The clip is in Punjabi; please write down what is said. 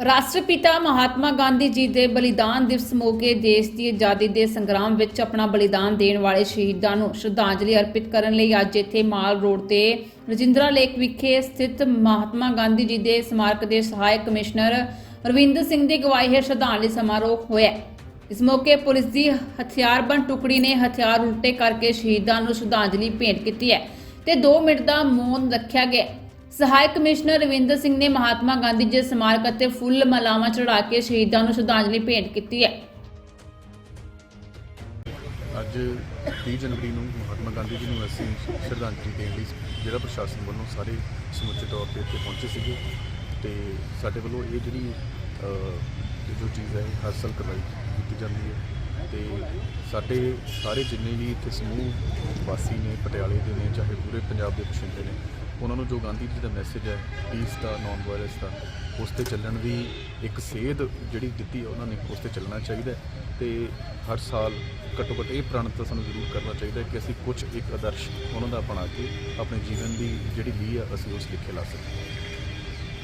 ਰਾਸ਼ਟਰਪਿਤਾ ਮਹਾਤਮਾ ਗਾਂਧੀ ਜੀ ਦੇ ਬਲੀਦਾਨ ਦਿਵਸ ਮੌਕੇ ਦੇਸ਼ ਦੀ ਆਜ਼ਾਦੀ ਦੇ ਸੰਗਰਾਮ ਵਿੱਚ ਆਪਣਾ ਬਲੀਦਾਨ ਦੇਣ ਵਾਲੇ ਸ਼ਹੀਦਾਂ ਨੂੰ ਸ਼ਰਧਾਂਜਲੀ ਅਰਪਿਤ ਕਰਨ ਲਈ ਅੱਜ ਇੱਥੇ ਮਾਲ ਰੋਡ ਤੇ ਰਜਿੰਦਰਾ ਲੇਕ ਵਿਖੇ ਸਥਿਤ ਮਹਾਤਮਾ ਗਾਂਧੀ ਜੀ ਦੇ ਸਮਾਰਕ ਦੇ ਸਹਾਇਕ ਕਮਿਸ਼ਨਰ ਰਵਿੰਦਰ ਸਿੰਘ ਦੀ ਗਵਾਹੀ ਹੇਠ ਸ਼ਰਧਾਂਜਲੀ ਸਮਾਰੋਹ ਹੋਇਆ ਇਸ ਮੌਕੇ ਪੁਲਿਸ ਦੀ ਹਥਿਆਰਬੰਦ ਟੁਕੜੀ ਨੇ ਹਥਿਆਰ ਉਲਟੇ ਕਰਕੇ ਸ਼ਹੀਦਾਂ ਨੂੰ ਸ਼ਰਧਾਂਜਲੀ ਭੇਂਟ ਕੀਤੀ ਹੈ ਤੇ 2 ਮਿੰਟ ਦਾ ਮੌਨ ਰੱਖਿਆ ਗਿਆ ਸਹਾਇਕ ਕਮਿਸ਼ਨਰ ਰਵਿੰਦਰ ਸਿੰਘ ਨੇ ਮਹਾਤਮਾ ਗਾਂਧੀ ਜੀ ਦੇ ਸਮਾਰਕ ਅਤੇ ਫੁੱਲ ਮਾਲਾਵਾਂ ਚੜ੍ਹਾ ਕੇ ਸ਼ਹੀਦਾਂ ਨੂੰ ਸ਼ਰਧਾਂਜਲੀ ਭੇਂਟ ਕੀਤੀ ਹੈ। ਅੱਜ 30 ਜਨਵਰੀ ਨੂੰ ਮਹਾਤਮਾ ਗਾਂਧੀ ਜੀ ਨੂੰ ਅਸੀਂ ਸ਼ਰਧਾਂਜਲੀ ਦੇਣ ਲਈ ਜ਼ਿਲ੍ਹਾ ਪ੍ਰਸ਼ਾਸਨ ਵੱਲੋਂ ਸਾਰੇ ਸਮੁੱਚੇ ਤੌਰ ਤੇ ਇੱਥੇ ਪਹੁੰਚੇ ਸੀਗੇ ਤੇ ਸਾਡੇ ਵੱਲੋਂ ਇਹ ਜਿਹੜੀ ਅਹ, ਜੋ ਚੀਜ਼ ਹੈ ਇਹ ਹਰ ਸਾਲ ਕਰਵਾਈ ਕੀਤੀ ਜਾਂਦੀ ਹੈ ਤੇ ਸਾਡੇ ਸਾਰੇ ਜਿੰਨੇ ਵੀ ਇੱਥੇ ਸਮੂਹ ਵਾਸੀ ਨੇ ਪਟਿਆਲੇ ਦੇ ਨੇ ਚਾਹੇ ਪੂਰੇ ਪੰਜਾਬ ਦੇ ਬਸ਼ਿੰਦੇ ਨੇ ਉਹਨਾਂ ਨੂੰ ਜੋ ਗਾਂਧੀ ਜੀ ਦਾ ਮੈਸੇਜ ਹੈ ਪੀਸ ਦਾ ਨਾਨ ਵਾਇਲੈਂਸ ਦਾ, ਉਸ ਤੇ ਚੱਲਣ ਦੀ ਇੱਕ ਸੇਧ ਜਿਹੜੀ ਦਿੱਤੀ ਉਹਨਾਂ ਨੇ, ਉਸ ਤੇ ਚੱਲਣਾ ਚਾਹੀਦਾ ਹੈ ਤੇ ਹਰ ਸਾਲ ਘੱਟੋ ਘੱਟ ਇਹ ਪ੍ਰਣ ਤਾਂ ਸਾਨੂੰ ਜ਼ਰੂਰ ਕਰਨਾ ਚਾਹੀਦਾ ਕਿ ਅਸੀਂ ਕੁਝ ਇੱਕ ਆਦਰਸ਼ ਉਹਨਾਂ ਦਾ ਅਪਣਾ ਕੇ ਆਪਣੇ ਜੀਵਨ ਦੀ ਜਿਹੜੀ ਲੀਹ ਆ, ਅਸੀਂ ਉਸ ਲਿਖੇ ਲਾ ਸਕੀਏ।